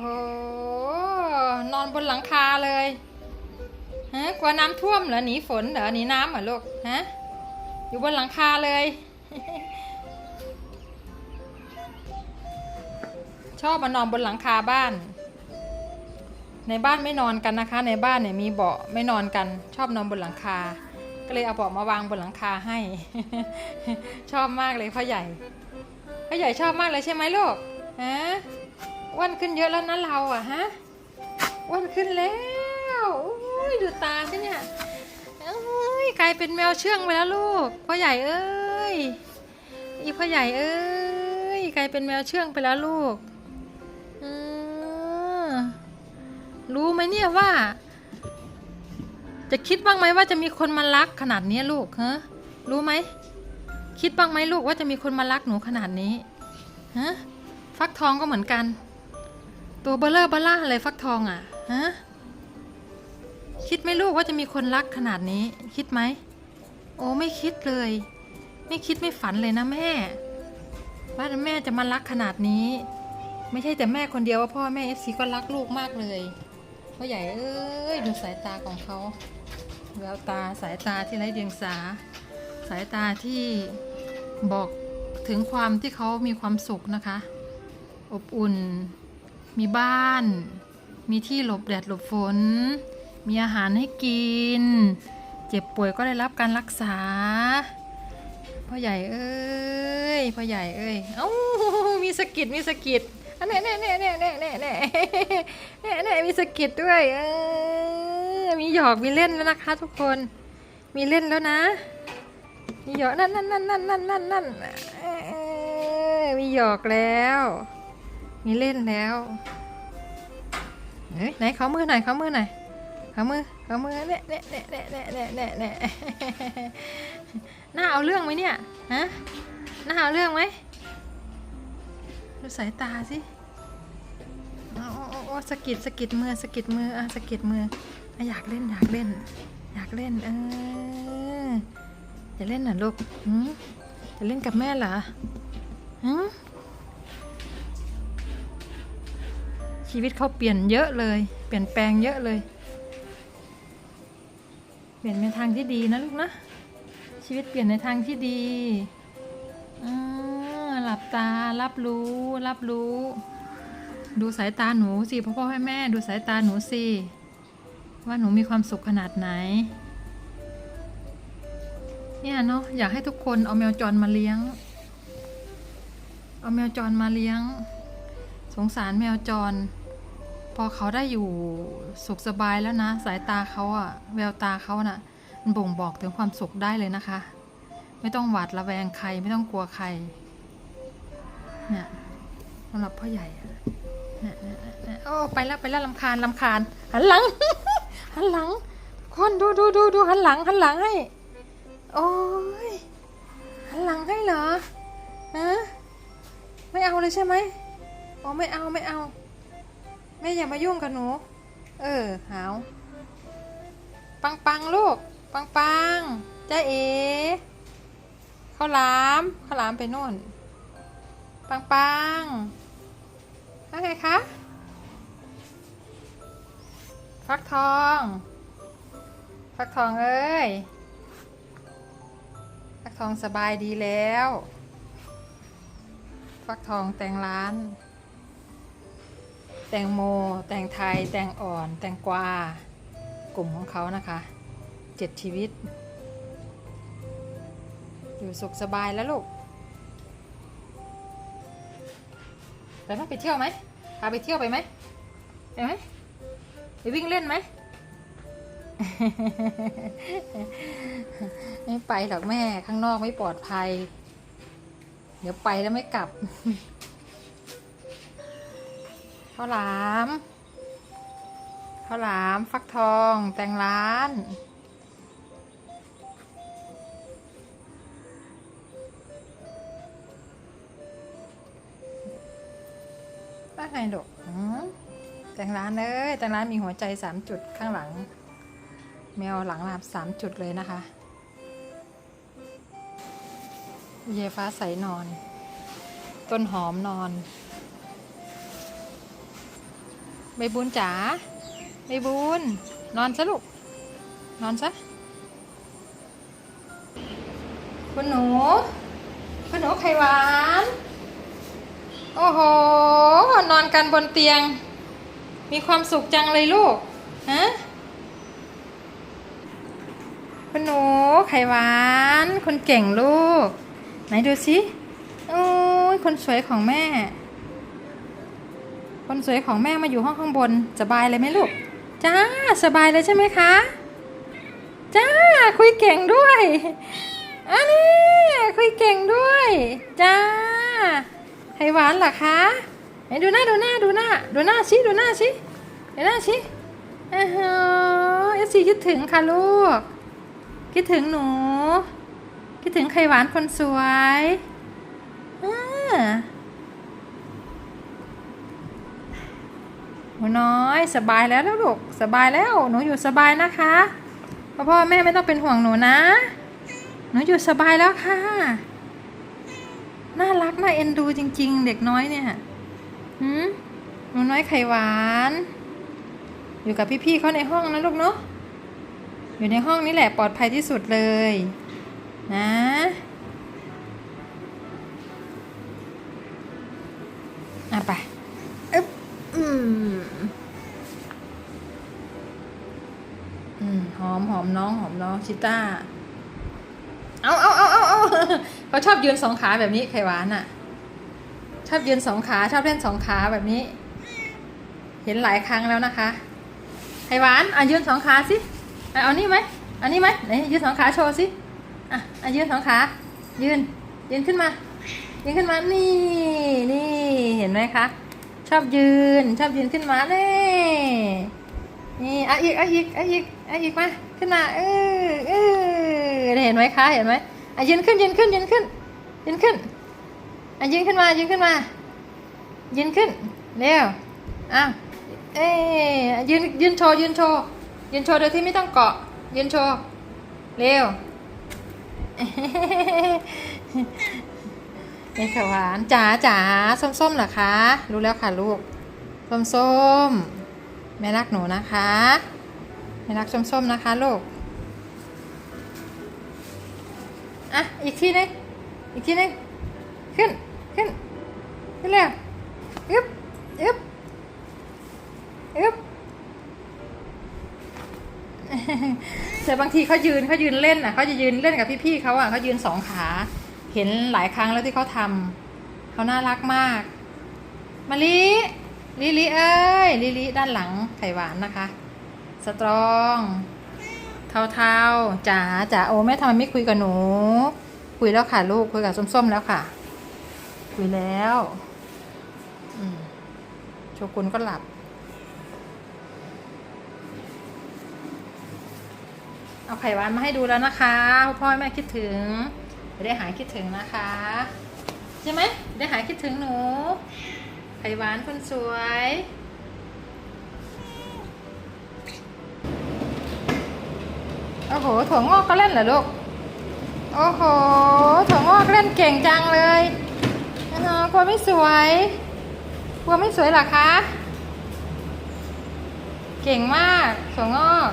โห นอนบนหลังคาเลยฮะกลัวน้ำท่วมเหรอหนีฝนเหรอหนีน้ำเหรอลูกฮะอยู่บนหลังคาเลย ชอบมานอนบนหลังคาบ้าน ในบ้านไม่นอนกันนะคะ ในบ้านเนี่ยมีเบาะไม่นอนกัน ชอบนอนบนหลังคา ก็เลยเอาเบาะมาวางบนหลังคาให้ ชอบมากเลยพ่อใหญ่พ่อใหญ่ชอบมากเลยใช่ไหมลูกฮะ อ้วนขึ้นเยอะแล้วนะเราอะฮะอ้วนขึ้นแล้วอุ้ยดูตาสิเนี่ยเอ้ยกลายเป็นแมวเชื่องไปแล้วลูกพ่อใหญ่เอ้ยอีพ่อใหญ่เอ้ยกลายเป็นแมวเชื่องไปแล้วลูกรู้ไหมเนี่ยว่า จะคิดบ้างไหมว่าจะมีคนมารักขนาดนี้ลูกฮะรู้ไหมคิดบ้างไหมลูกว่าจะมีคนมารักหนูขนาดนี้ฮะฟักทองก็เหมือนกัน ตัวเบลเลอร์เบล่าเลยฟักทองอะฮะคิดไหมลูกว่าจะมีคนรักขนาดนี้ คิดไหม โอ้ไม่คิดเลย ไม่คิดไม่ฝันเลยนะแม่ ว่าแม่จะมารักขนาดนี้ ไม่ใช่แต่แม่คนเดียวว่าพ่อแม่เอฟซีก็รักลูกมากเลยพ่อใหญ่เอ้ยดูสายตาของเขาแววตาสายตาที่ไร้เดียงสา สายตาที่บอกถึงความที่เขามีความสุขนะคะ อบอุ่น มีบ้าน มีที่หลบแดดหลบฝน มีอาหารให้กิน เจ็บป่วยก็ได้รับการรักษา พ่อใหญ่เอ้ย พ่อใหญ่เอ้ย เอ้า มีสกิดมีสกิดอันนี้เน่ยเน่ยเน่ยเน่ยเน่ยเน่ยเน่มีสกิดด้วย เออ มีหยอกมีเล่นแล้วนะคะทุกคน มีเล่นแล้วนะ มีหยอกนั่นนั่นนั่นนั่นนั่นนั่นมีหยอกแล้ว มีเล่นแล้วเฮ้ยไหนเขามือหน่อยเขามือหน่อยเขามือเขามือเนี่ยเนี่ยเนี่ยเนี่ยเนี่ยเนี่ยเนี่ยน่าเอาเรื่องไหมเนี่ยฮะน่าเอาเรื่องไหมดูสายตาสิโอ้โอ้โอ้สกิดสกิดมือสกิดมืออะสกิดมืออยากเล่นอยากเล่น อยากเล่นเออจะเล่นเหรอลูกหืมจะเล่นกับแม่เหรอหืม ชีวิตเขาเปลี่ยนเยอะเลย เปลี่ยนแปลงเยอะเลย เปลี่ยนในทางที่ดีนะลูกนะ ชีวิตเปลี่ยนในทางที่ดีหลับตารับรู้ รับรู้ ดูสายตาหนูสิพ่อพ่อแม่แม่ ดูสายตาหนูสิว่าหนูมีความสุขขนาดไหน เนี่ยเนาะอยากให้ทุกคนเอาแมวจรมาเลี้ยง เอาแมวจรมาเลี้ยง สงสารแมวจร พอเขาได้อยู่สุขสบายแล้วนะ สายตาเขาอะแววตาเขาน่ะ มันบ่งบอกถึงความสุขได้เลยนะคะ ไม่ต้องหวาดระแวงใครไม่ต้องกลัวใครเนี่ยสำหรับพ่อใหญ่เนี่ยโอ้ไปแล้วไปแล้วลำคาญลำคาญหันหลังหันหลัง คนดูดูดูดูหันหลังหันหลังให้ โอ้ยหันหลังให้เหรอฮะไม่เอาเลยใช่ไหมอ๋อไม่เอาไม่เอา ม่อย่ามายุ่งกับหนู เออ หาว ปังปังลูก ปังปังจ้าเอข้าวหลามข้าวหลามไปโน่น ปังปังว่าไงคะ ฟักทอง ฟักทองเอ้ย ฟักทองสบายดีแล้ว ฟักทองแต่งร้าน ตงโม แตงไทย แตงอ่อน แตงกวา กลุ่มของเขานะคะเจ็ดชีวิต อยู่สุขสบายแล้วลูกไปไหมไปเที่ยวไหมพาไปเที่ยวไปไหมไปไหมไปวิ่งเล่นไหมไม่ไปหรอกแม่ข้างนอกไม่ปลอดภัย เดี๋ยวไปแล้วไม่กลับ ข้าวหลามข้าวหลามฟักทองแตงร้านว่าไงลูกแตงร้านเลยแตงร้านมีหัวใจสามจุดข้างหลัง แมวหลังลาบสามจุดเลยนะคะ เยฟ้าใสนอน ต้นหอมนอน ใบบุญจ๋าใบบุญนอนซะลูก นอนซะ คุณหนู คุณหนูไข่หวาน โอ้โห นอนกันบนเตียง มีความสุขจังเลยลูก ฮะ คุณหนูไข่หวาน คนเก่งลูก ไหนดูสิโอ้ยคนสวยของแม่ คนสวยของแม่มาอยู่ห้องข้างบน สบายเลยไหมลูก จ้า สบายเลยใช่ไหมคะ จ้า คุยเก่งด้วยอันนี้คุยเก่งด้วย จ้าไขหวานเหรอคะไหนดูหน้าดูหน้าดูหน้าดูหน้าสิดูหน้าสิดูหน้าสิอ้าวเอฟซีคิดถึงค่ะลูก คิดถึงหนู คิดถึงไขหวานคนสวยอ่า หนูน้อยสบายแล้วลูกสบายแล้ว หนูอยู่สบายนะคะพ่อพ่อแม่ไม่ต้องเป็นห่วงหนูนะ หนูอยู่สบายแล้วค่ะ น่ารักน่าเอ็นดูจริง ๆ เด็กน้อยเนี่ยหืมหนูน้อยไข่หวาน อยู่กับพี่ๆเขาในห้องนะลูกเนาะอยู่ในห้องนี้แหละปลอดภัยที่สุดเลย นะอะไป อืม อืม หอมหอมน้องหอมน้องชิต้า เอาเอาเอาเอาเอาเขาชอบยืนสองขาแบบนี้ไขหวานอะ ชอบยืนสองขาชอบเล่นสองขาแบบนี้ เห็นหลายครั้งแล้วนะคะไขหวานอะยืนสองขาสิอะเอานี่ไหมอานี่ไหมไหนยืนสองขาโชว์สิอะอะยืนสองขา ยืน ยืนขึ้นมา ยืนขึ้นมา นี่ นี่ เห็นไหมคะ ชอบยืน ชอบยืนขึ้นมาเน่นี่อะอีกอะอีกอะอีกอะอีกมาขึ้นมาเออเออเห็นไหมคะเห็นไหมอะยืนขึ้นยืนขึ้นยืนขึ้นยืนขึ้นอะยืนขึ้นมายืนขึ้นมายืนขึ้นเร็วอ้าวเอ้ยยืนยืนโชว์ยืนโชว์ยืนโชว์โดยที่ไม่ต้องเกาะ ยืนโชว์เร็ว นี่ค่ะหวานจ๋าจ๋าส้มๆเหรอคะ รู้แล้วค่ะลูก ส้มๆแม่รักหนูนะคะแม่รักส้มๆนะคะลูก อะ อีกทีนึงอีกทีนึงขึ้น ขึ้น ขึ้นเร็วอึ๊บอึ๊บอึ๊บแต่บางทีเขายืนเขายืนเล่นอะเขาจะยืนเล่นกับพี่ๆเขาอะเขายืนสองขา เห็นหลายครั้งแล้วที่เขาทำเขาน่ารักมากมาลิลิลิเอ้ยลิลิด้านหลังไข่หวานนะคะ สตรอง เทาๆจ๋าจ๋าโอ้แม่ทำไมไม่คุยกับหนู คุยแล้วค่ะลูกคุยกับส้มๆแล้วค่ะ คุยแล้วโชกุนก็หลับเอาไข่หวานมาให้ดูแล้วนะคะพ่อแม่คิดถึง ได้หายคิดถึงนะคะ ใช่ไหมได้หายคิดถึงหนูไข่หวานคนสวย โอ้โหถั่วงอกก็เล่นเหรอลูก โอ้โหถั่วงอกเล่นเก่งจังเลยอ๋อกลัวไม่สวยกลัวไม่สวยหรอคะ เก่งมากถั่วงอก